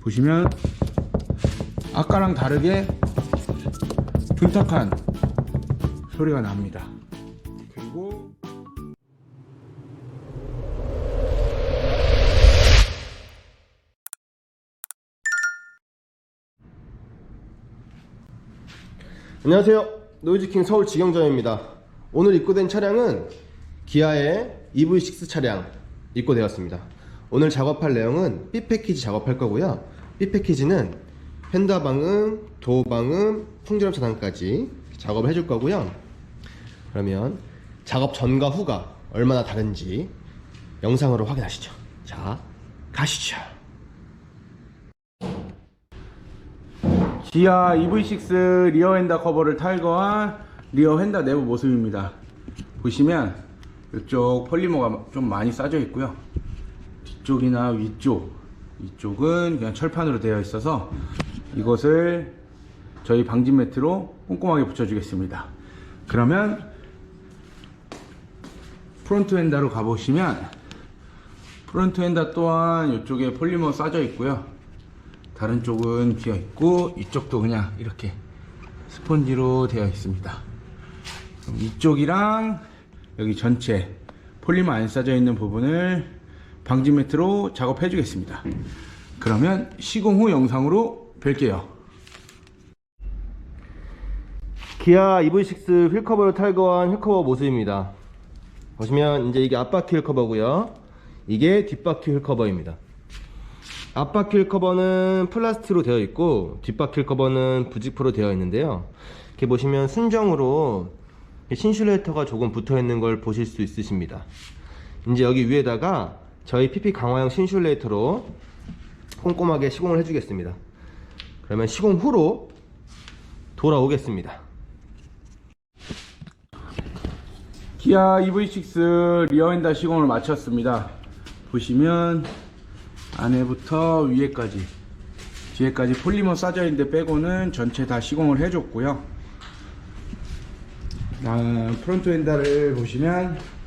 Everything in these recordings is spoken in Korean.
보시면 아까랑 다르게 둔탁한 소리가 납니다. 그리고 안녕하세요. 노이즈킹 서울 직영점입니다. 오늘 입고된 차량은 기아의 EV6 차량 입고되었습니다. 오늘 작업할 내용은 B 패키지 작업할 거고요. B 패키지는 펜더 방음, 도어 방음, 풍지름 차단까지 작업을 해줄 거고요. 그러면 작업 전과 후가 얼마나 다른지 영상으로 확인하시죠. 자, 가시죠. 기아 EV6 리어 핸다 커버를 탈거한 리어 핸다 내부 모습입니다. 보시면 이쪽 폴리머가 좀 많이 싸져 있고요. 뒤쪽이나 위쪽, 이쪽은 그냥 철판으로 되어 있어서 이것을 저희 방진 매트로 꼼꼼하게 붙여주겠습니다. 그러면 프론트 핸다로 가보시면 프론트 핸다 또한 이쪽에 폴리머 싸져 있고요. 다른 쪽은 비어 있고 이쪽도 그냥 이렇게 스펀지로 되어 있습니다. 이쪽이랑 여기 전체 폴리머 안 싸져 있는 부분을 방지 매트로 작업해 주겠습니다. 그러면 시공 후 영상으로 뵐게요. 기아 EV6 휠커버를 탈거한 휠커버 모습입니다. 보시면 이제 이게 앞바퀴 휠커버고요. 이게 뒷바퀴 휠커버입니다. 앞바퀴 휠커버는 플라스틱으로 되어 있고 뒷바퀴 휠커버는 부직포로 되어 있는데요. 이렇게 보시면 순정으로 신슐레이터가 조금 붙어 있는 걸 보실 수 있으십니다. 이제 여기 위에다가 저희 PP 강화형 신슐레이터로 꼼꼼하게 시공을 해주겠습니다. 그러면 시공 후로 돌아오겠습니다. 기아 EV6 리어 핸다 시공을 마쳤습니다. 보시면 안에부터 위에까지 뒤에까지 폴리머 싸져 있는데 빼고는 전체 다 시공을 해줬고요. 아, 프론트 핸다를 보시면 아,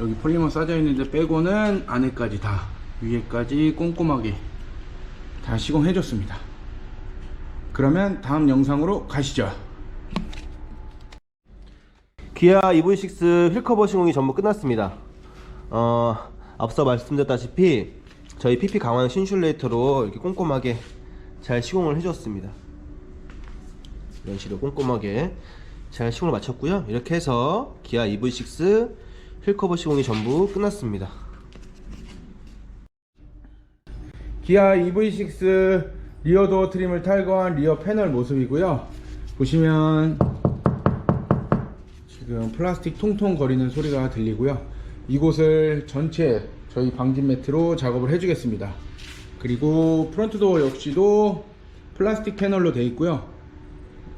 여기 폴리머 싸져 있는데 빼고는 안에까지 다 위에까지 꼼꼼하게 다 시공해 줬습니다. 그러면 다음 영상으로 가시죠. 기아 EV6 휠커버 시공이 전부 끝났습니다. 어, 앞서 말씀드렸다시피 저희 PP 강화형 신슐레이터로 이렇게 꼼꼼하게 잘 시공을 해줬습니다. 이런 식으로 꼼꼼하게 잘 시공을 마쳤고요. 이렇게 해서 기아 EV6 휠커버 시공이 전부 끝났습니다. 기아 EV6 리어 도어 트림을 탈거한 리어 패널 모습이고요. 보시면 지금 플라스틱 통통 거리는 소리가 들리고요. 이곳을 전체 저희 방진 매트로 작업을 해주겠습니다. 그리고 프론트 도어 역시도 플라스틱 패널로 되어 있고요.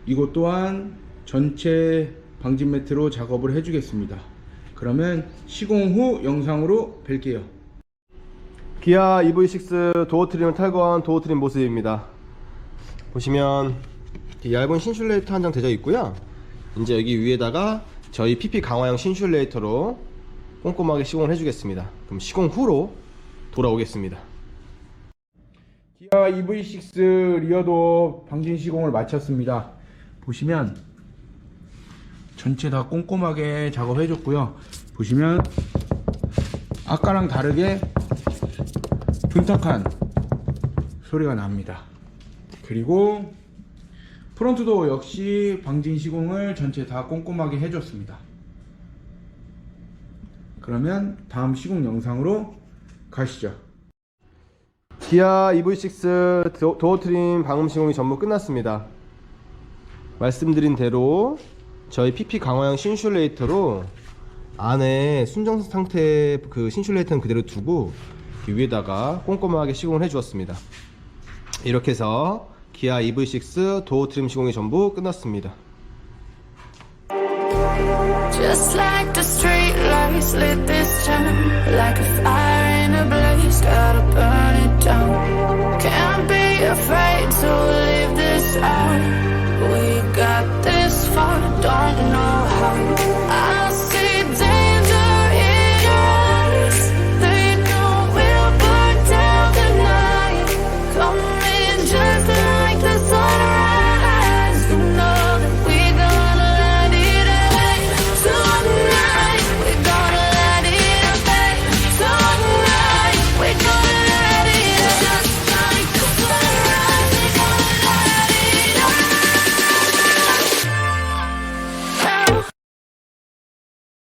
이곳 또한 전체 방진 매트로 작업을 해주겠습니다. 그러면 시공 후 영상으로 뵐게요. 기아 EV6 도어 트림을 탈거한 도어 트림 모습입니다. 보시면 얇은 신슐레이터 한 장 되어 있고요. 이제 여기 위에다가 저희 PP 강화형 신슐레이터로 꼼꼼하게 시공을 해주겠습니다. 그럼 시공 후로 돌아오겠습니다. 기아 EV6 리어도 방진 시공을 마쳤습니다. 보시면 전체 다 꼼꼼하게 작업해 줬고요. 보시면 아까랑 다르게 둔탁한 소리가 납니다. 그리고 프론트 도어 역시 방진 시공을 전체 다 꼼꼼하게 해줬습니다. 그러면 다음 시공 영상으로 가시죠. 기아 EV6 도- 도어 트림 방음 시공이 전부 끝났습니다. 말씀드린 대로 저희 PP 강화형 신슐레이터로 안에 순정 상태 그 신슐레이터는 그대로 두고 위에다가 꼼꼼하게 시공을 해 주었습니다. 이렇게 해서 기아 EV6 도어 트림 시공이 전부 끝났습니다. Just like the street lights lit this town, like a fire in a blaze, gotta burn.